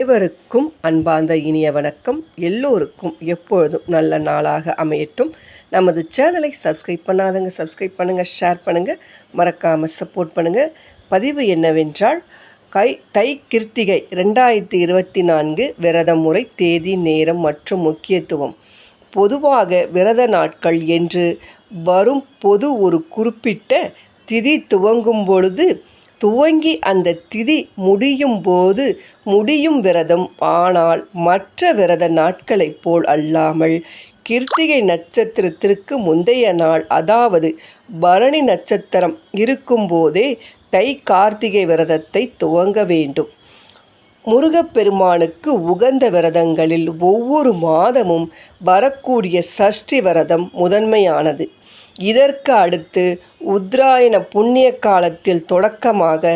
அனைவருக்கும் அன்பார்ந்த இனிய வணக்கம். எல்லோருக்கும் எப்பொழுதும் நல்ல நாளாக அமையட்டும். நமது சேனலை சப்ஸ்கிரைப் பண்ணாதங்க சப்ஸ்கிரைப் பண்ணுங்கள் ஷேர் பண்ணுங்கள் மறக்காமல் சப்போர்ட் பண்ணுங்கள் பதிவு என்னவென்றால் கை தை கிருத்திகை ரெண்டாயிரத்தி இருபத்தி நான்கு விரத முறை தேதி நேரம் மற்றும் முக்கியத்துவம். பொதுவாக விரத நாட்கள் என்று வரும் பொது ஒரு குறிப்பிட்ட திதி துவங்கும் பொழுது துவங்கி அந்த திதி முடியும் போது முடியும் விரதம். ஆனால் மற்ற விரத நாட்களைப் போல் அல்லாமல் கிருத்திகை நட்சத்திரத்திற்கு முந்தைய நாள் அதாவது பரணி நட்சத்திரம் இருக்கும்போதே தை கார்த்திகை விரதத்தை துவங்க வேண்டும். முருகப்பெருமானுக்கு உகந்த விரதங்களில் ஒவ்வொரு மாதமும் வரக்கூடிய சஷ்டி விரதம் முதன்மையானது. இதற்கு அடுத்து உத்ராயண புண்ணிய காலத்தில் தொடக்கமாக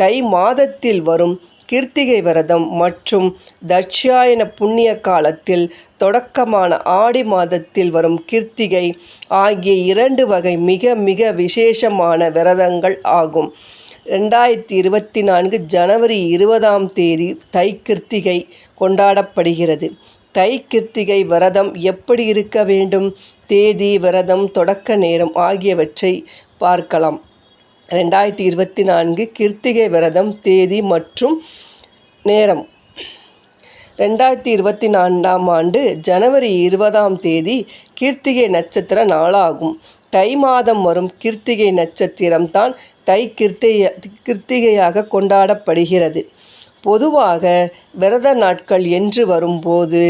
தை மாதத்தில் வரும் கிருத்திகை விரதம் மற்றும் தட்சியாயன புண்ணிய காலத்தில் தொடக்கமான ஆடி மாதத்தில் வரும் கிருத்திகை ஆகிய இரண்டு வகை மிக மிக விசேஷமான விரதங்கள் ஆகும். ரெண்டாயிரத்தி இருபத்தி நான்கு ஜனவரி இருபதாம் தேதி தை கிருத்திகை கொண்டாடப்படுகிறது. தை கிருத்திகை விரதம் எப்படி இருக்க வேண்டும்? தேதி விரதம் தொடக்க நேரம் ஆகியவற்றை பார்க்கலாம். ரெண்டாயிரத்தி இருபத்தி நான்கு கிருத்திகை விரதம் தேதி மற்றும் நேரம். ரெண்டாயிரத்தி இருபத்தி நான்காம் ஆண்டு ஜனவரி இருபதாம் தேதி கிருத்திகை நட்சத்திர நாளாகும். தை மாதம் வரும் கிருத்திகை நட்சத்திரம்தான் தை கிருத்திகை கிருத்திகையாக கொண்டாடப்படுகிறது. பொதுவாக விரத நாட்கள் என்று வரும்போது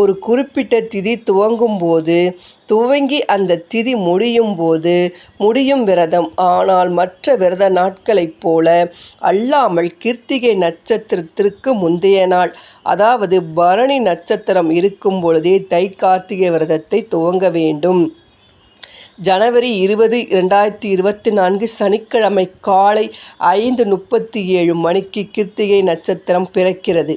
ஒரு குறிப்பிட்ட திதி துவங்கும் போது துவங்கி அந்த திதி முடியும் போது முடியும் விரதம். ஆனால் மற்ற விரத நாட்களைப் போல அல்லாமல் கிருத்திகை நட்சத்திரத்திற்கு முந்தைய நாள் அதாவது பரணி நட்சத்திரம் இருக்கும் பொழுதே தை கார்த்திகை விரதத்தை துவங்க வேண்டும். ஜனவரி இருபது ரெண்டாயிரத்தி இருபத்தி நான்கு சனிக்கிழமை காலை ஐந்து முப்பத்தி ஏழு மணிக்கு கிருத்திகை நட்சத்திரம் பிறக்கிறது.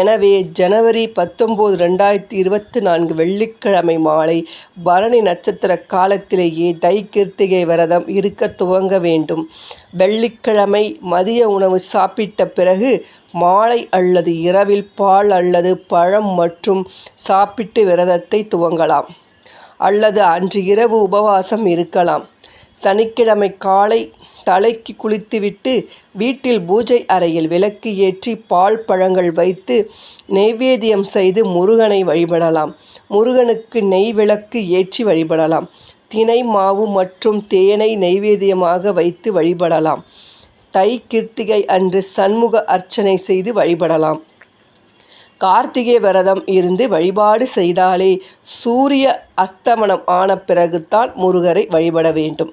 எனவே ஜனவரி பத்தொம்போது ரெண்டாயிரத்தி இருபத்தி நான்கு வெள்ளிக்கிழமை மாலை பரணி நட்சத்திர காலத்திலேயே தை கிருத்திகை விரதம் இருக்க துவங்க வேண்டும். வெள்ளிக்கிழமை மதிய உணவு சாப்பிட்ட பிறகு மாலை அல்லது இரவில் பால் அல்லது பழம் மற்றும் சாப்பிட்டு விரதத்தை துவங்கலாம். அல்லது அன்று இரவு உபவாசம் இருக்கலாம். சனிக்கிழமை காலை தலைக்கு குளித்துவிட்டு வீட்டில் பூஜை அறையில் விளக்கு ஏற்றி பால் பழங்கள் வைத்து நெய்வேத்தியம் செய்து முருகனை வழிபடலாம். முருகனுக்கு நெய் விளக்கு ஏற்றி வழிபடலாம். தினை மாவு மற்றும் தேனை நெய்வேத்தியமாக வைத்து வழிபடலாம். தை கிருத்திகை அன்று சண்முக அர்ச்சனை செய்து வழிபடலாம். கார்த்திகை விரதம் இருந்து வழிபாடு செய்தாலே சூரிய அஸ்தமனம் ஆன பிறகுதான் முருகரை வழிபட வேண்டும்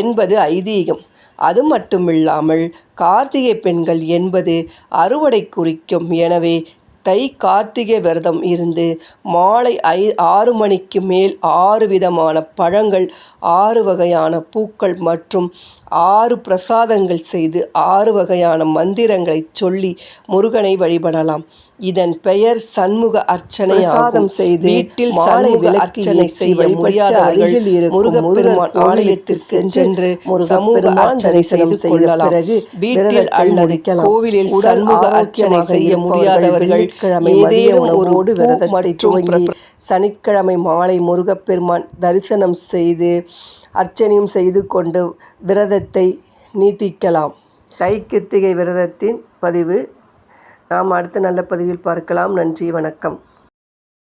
என்பது ஐதீகம். அது மட்டுமில்லாமல் கார்த்திகை பெண்கள் என்பது அறுவடை குறிக்கும். எனவே தை கார்த்திகை விரதம் இருந்து மாலை ஐ ஆறு மணிக்கு மேல் ஆறு விதமான பழங்கள் ஆறு வகையான பூக்கள் மற்றும் ஆறு பிரசாதங்கள் செய்து ஆறு வகையான மந்திரங்களை சொல்லி முருகனை வழிபடலாம். இதன் பெயர் சண்முக அர்ச்சனை சாதம் செய்து வீட்டில் சண்முக அர்ச்சனை செய்ய முடியாதவர்கள் முருகப்பெருமான் ஆலயத்திற்கு சென்று சமூக அர்ச்சனை செய்து கொள்ளலாம். பிறகு வீட்டில் அல்லது கோவிலில் சண்முக அர்ச்சனை செய்ய முடியாதவர்கள் ஏதேனும் ஒரு மற்றும் சனிக்கிழமை மாலை முருகப்பெருமான் தரிசனம் செய்து அர்ச்சனையும் செய்து கொண்டு விரதத்தை நீட்டிக்கலாம். தை கிருத்திகை விரதத்தின் பதிவு நாம் அடுத்த நல்ல பதிவில் பார்க்கலாம். நன்றி வணக்கம்.